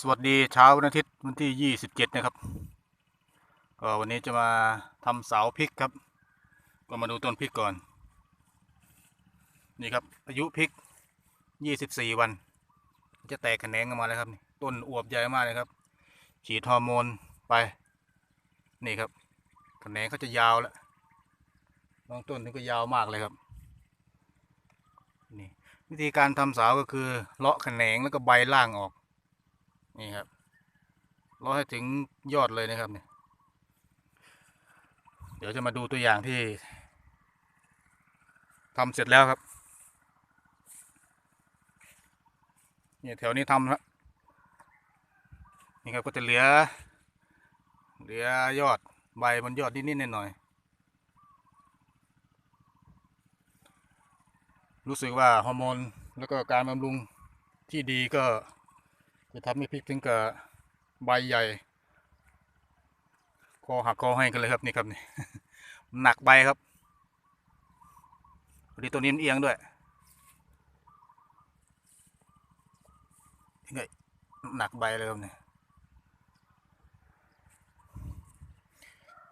สวัสดีเช้าวันอาทิตย์วันที่ 27 นะครับ ก็วันนี้จะมาทำเสาพริกครับ ก็มาดูต้นพริกก่อน นี่ครับอายุพริก 24 วัน จะแตกแขนงออกมาแล้วครับนี่ต้นอวบใหญ่มากเลยครับ ฉีดฮอร์โมนไป นี่ครับแขนงเขาจะยาวแล้วบางต้นนี่ก็ยาวมากเลยครับ นี่วิธีการทำเสาก็คือเลาะแขนงแล้วก็ใบล่างออก นี่ครับรอให้ถึงยอดเลยนะครับเนี่ยเดี๋ยวจะมาดูตัวอย่างที่ทำเสร็จแล้วครับ เนี่ยแถวนี้ทำแล้วนี่ครับก็จะเหลือ เหลือยอดใบบนยอดนิดๆหน่อยๆรู้สึกว่าฮอร์โมนแล้วก็การบำรุงที่ดีก็ จะทำให้พริกถึงกับใบใหญ่คอหักคอให้กันเลยครับนี่ครับนี่หนักใบครับพอดีตัวนี้มันเอียงด้วยนี่ไงหนักใบเลยครับนี่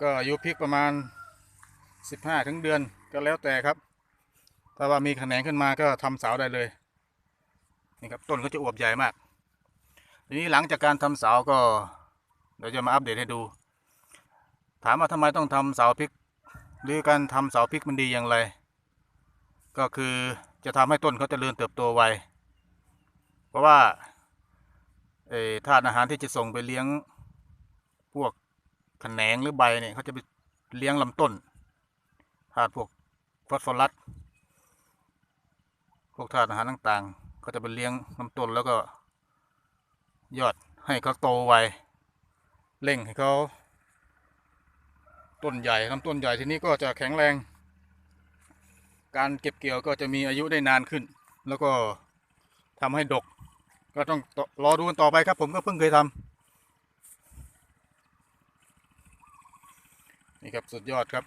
ก็อายุพริกประมาณสิบห้าถึงเดือนก็แล้วแต่ครับ ถ้าว่ามีแขนงขึ้นมาก็ทำเสาได้เลย นี่ครับ ต้นก็จะอวบใหญ่มาก ทีนี้หลังจากการทำเสาก็เดี๋ยวจะมาอัปเดตให้ดู ถามว่าทำไมต้องทำเสาพริก หรือการทำเสาพริกมันดีอย่างไร ก็คือจะทำให้ต้นเขาจเจริญเติบโตไวเพราะว่าธาตุอาหารที่จะส่งไปเลี้ยงพวกแขนงหรือใบเนี่ยเขาจะไปเลี้ยงลำต้นธาตุพวกฟอสฟอรัสพวกธาตุอาหารต่างๆ ก็จะไปเลี้ยงลำต้นแล้วก็ ยอดให้เขาโตไวเร่งให้เขาต้นใหญ่ลำต้นใหญ่ทีนี้ก็จะแข็งแรง การเก็บเกี่ยวก็จะมีอายุได้นานขึ้น แล้วก็ทำให้ดก ก็ต้องรอดูกันต่อไปครับ ผมก็เพิ่งเคยทำนี่ครับสุดยอดครับ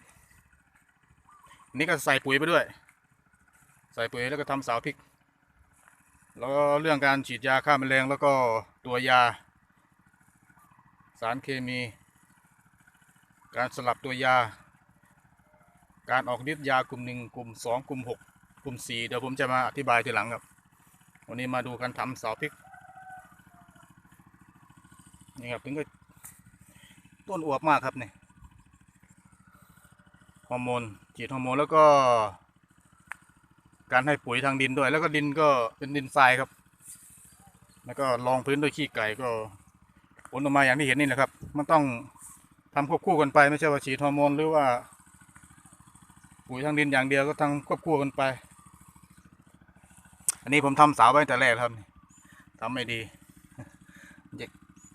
นี่ก็ใส่ปุ๋ยไปด้วย ใส่ปุ๋ยแล้วก็ทำสาวพริก แล้วก็เรื่องการฉีดยาฆ่าแมลงแล้วก็ตัวยา สารเคมี การสลับตัวยา การออกฤทธิ์ยากลุ่มหนึ่งกลุ่มสองกลุ่มหกกลุ่มสี่เดี๋ยวผมจะมาอธิบายทีหลังครับ วันนี้มาดูการทำเสาพริกนี่ครับถึงก็ต้นอวบมากครับเนี่ยฮอร์โมนฉีดฮอร์โมนแล้วก็ การให้ปุ๋ยทางดินด้วย แล้วก็ดินก็เป็นดินทรายครับ แล้วก็รองพื้นด้วยขี้ไก่ก็ผลออกมาอย่างที่เห็นนี่แหละครับ มันต้องทำควบคู่กันไปไม่ใช่ว่าฉีดฮอร์โมนหรือว่า ปุ๋ยทางดินอย่างเดียวก็ทั้งควบคู่กันไป อันนี้ผมทำเสาไว้แต่แรกครับทำไม่ดีจะ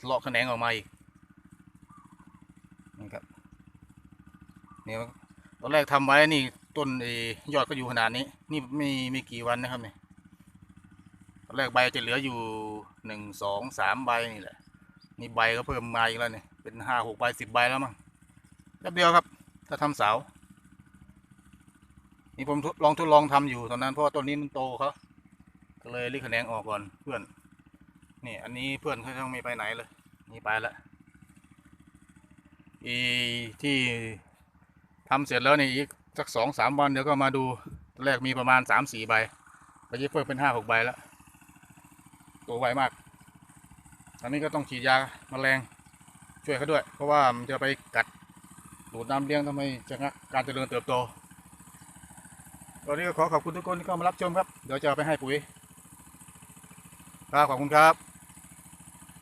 เลาะแขนงออกมาอีกนี่ครับนี่ตอนแรกทำไว้นี่ ต้นไอ้ยอดก็อยู่ขนาดนี้ นี่ไม่ไม่กี่วันนะครับเนี่ยตอนแรกใบจะเหลืออยู่หนึ่งสองสามใบนี่แหละ นี่ใบก็เพิ่มมาอีกแล้วเนี่ยเป็นห้าหกใบสิบใบแล้วมั้งแป๊บเดียวครับ ถ้าทำเสานี่ผมทดลองทดลองทำอยู่ตอนนั้นเพราะว่าต้นนี้มันโตเขาก็เลยรีบแขนงออกก่อนเพื่อน นี่อันนี้เพื่อนเขาต้องไม่ไปไหนเลย นี่ไปละอีที่ทำเสร็จแล้วนี่อีก สักสองสามวันเดี๋ยวก็มาดูแรกมีประมาณสามสี่ใบตอนนี้เพิ่มเป็นห้าหกใบแล้ว ตัวไวมาก ตอนนี้ก็ต้องฉีดยาแมลงช่วยเขาด้วย เพราะว่ามันจะไปกัดดูดน้ำเลี้ยงทำให้จะงักการเจริญเติบโต ตอนนี้ก็ขอขอบคุณทุกคนที่เข้ามารับชมครับ เดี๋ยวจะไปให้ปุ๋ยครับขอบคุณครับ